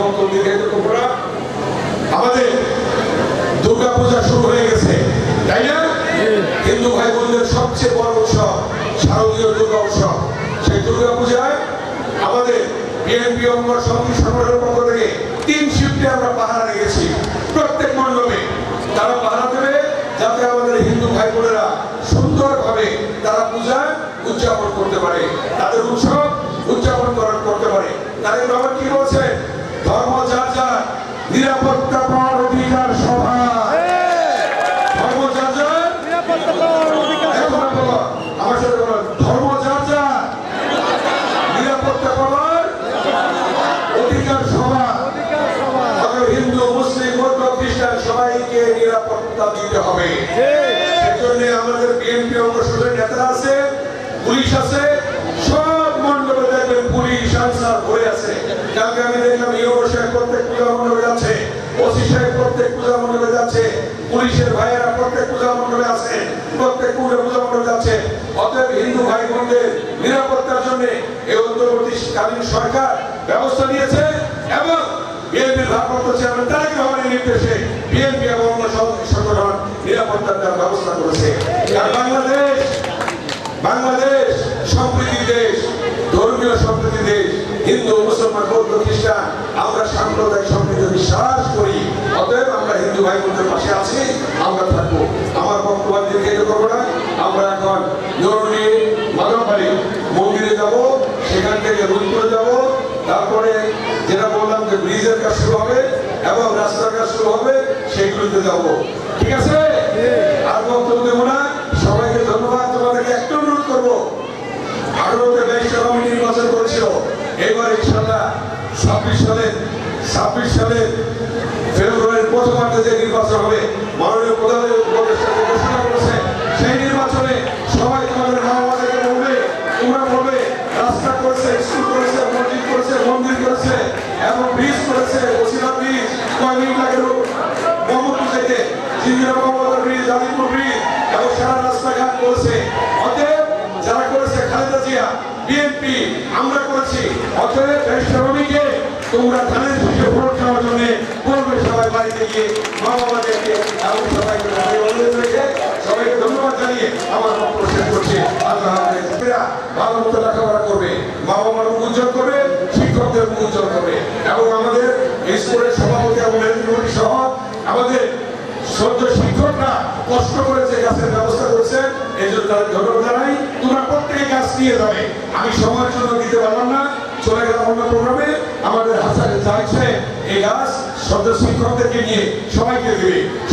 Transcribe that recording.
বক্তব্য করব না আমাদের দুর্গা পূজা শুরু হয়ে গেছে, তাই না? হিন্দু ভাই বোনদের সবচেয়ে বড় উৎসব, শারদীয় দুর্গা উৎসব। সেই দুর্গা পূজায় আমাদের বিএনপি অঙ্গ সমিতি সংগঠনের পক্ষ থেকে তিন শিফটে আমরা পাহারা রেখেছি, প্রত্যেক মণ্ডপে। তারা পাহারা দেবে যাতে আমাদের হিন্দু ভাই বোনেরা সুন্দরভাবে তারা পূজা উদযাপন করতে পারে, তাদের উৎসব উদযাপন করতে পারে। তাদের বাবা কি বলছে ধর্ম যার যার নিরাপত্তা পাওয়ার অধিকার সভা ধর্ম যার যার এখন বলো, আমার সাথে বলো, ধর্ম যার যার নিরাপত্তা পাওয়ার অধিকার সভা হিন্দু মুসলিম বৌদ্ধ খ্রিস্টান সবাইকে নিরাপত্তা দিতে হবে। সেজন্য আমাদের বিএনপি অঙ্গসংগঠনের নেতারা আছে পুলিশ আছে সব মণ্ডপে দেখবেন পুলিশ আনসার ভরে আছে কালকে আমি দেখলাম ইউরো সাহেব প্রত্যেক পূজা মণ্ডপে যাচ্ছে। ওসি সাহেব প্রত্যেক পূজা মণ্ডপে যাচ্ছে। পুলিশের ভাইয়েরা প্রত্যেক পূজা মণ্ডপে আছে। প্রত্যেক পূজা পূজা মণ্ডপে যাচ্ছে। অতএব হিন্দু ভাই বোনদের নিরাপত্তার জন্য এই অন্তর্বর্তীকালীন সরকার ব্যবস্থা নিয়েছে এবং বিএনপির ভারপ্রাপ্ত চেয়ারম্যান তারেক রহমানের নির্দেশে বিএনপি এবং অন্য সংগঠন নিরাপত্তার দেওয়ার ব্যবস্থা করেছে। আর বাংলাদেশ বাংলাদেশ সম্প্রীতি দেশ। ধর্মীয় সম্প্রীতি দেশ, হিন্দু, মুসলমান, বৌদ্ধ, খ্রিস্টান, আমরা সাম্প্রদায়িক সম্প্রীতি বিশ্বাস করি। অতএব আমরা হিন্দু ভাই বোনদের পাশে আছি, আমরা থাকব। আমার বক্তব্য দীর্ঘায়িত করব না। আমরা এখন জরুরি মাধববাড়ি মন্দিরে যাব, সেখান থেকে রুদপুরে যাব। তারপরে যেটা বললাম যে ব্রিজের কাজ শুরু হবে এবং রাস্তার কাজ শুরু হবে, সেগুলোতে যাব। ঠিক আছে? আর বক্তব্য দেবো না। সবাইকে ধন্যবাদ। তোমাদেরকে একটা অনুরোধ করব। আঠারোতে করেছিল এবার ইনশাল্লাহ ছাব্বিশ সালে ছাব্বিশ সালে ফেব্রুয়ারির প্রথমার্ধে যে নির্বাচন হবে, মাননীয় প্রধান উপদেষ্টা ঘোষণা করেছে, সেই নির্বাচনে সবাই তোমাদের মা বাবাদেরকে বলবে রাস্তা করেছে, স্কুল করেছে, মসজিদ করেছে, মন্দির করেছে, এবং ব্রিজ করেছে ওসিলা ব্রিজ লাগে থেকে, জিন্দিরা আলিপুর এবং সারা রাস্তাঘাট করেছে। করেছি। অতএব এই শ্রমিকে তোমরা ধানের শীষে ভোট খাওয়ার জন্য বলবে সবাই বাড়িতে গিয়ে মা বাবাদেরকে এবং সবাইকে অনুরোধ রেখে সবাইকে ধন্যবাদ জানিয়ে আমার বক্তব্য শেষ করছি। আল্লাহ ভালো মতো লেখাপড়া করবে, মা বাবার উজ্জ্বল করবে, শিক্ষকদের উজ্জ্বল করবে। এবং আমাদের স্কুলের সভাপতি এবং কমিটি সহ আমাদের সদ্য শিক্ষকরা কষ্ট করে যে গাছের ব্যবস্থা করেছে এই জন্য তাদের ধন্যবাদ জানাই। নিয়ে যাবে আমি সময়ের জন্য দিতে পারলাম না। চলে গেলাম অন্য প্রোগ্রামে। আমাদের হাসান জাহিদ সাহেব, এই গাছ সদ্য শিক্ষকদেরকে নিয়ে সবাইকে দেবে।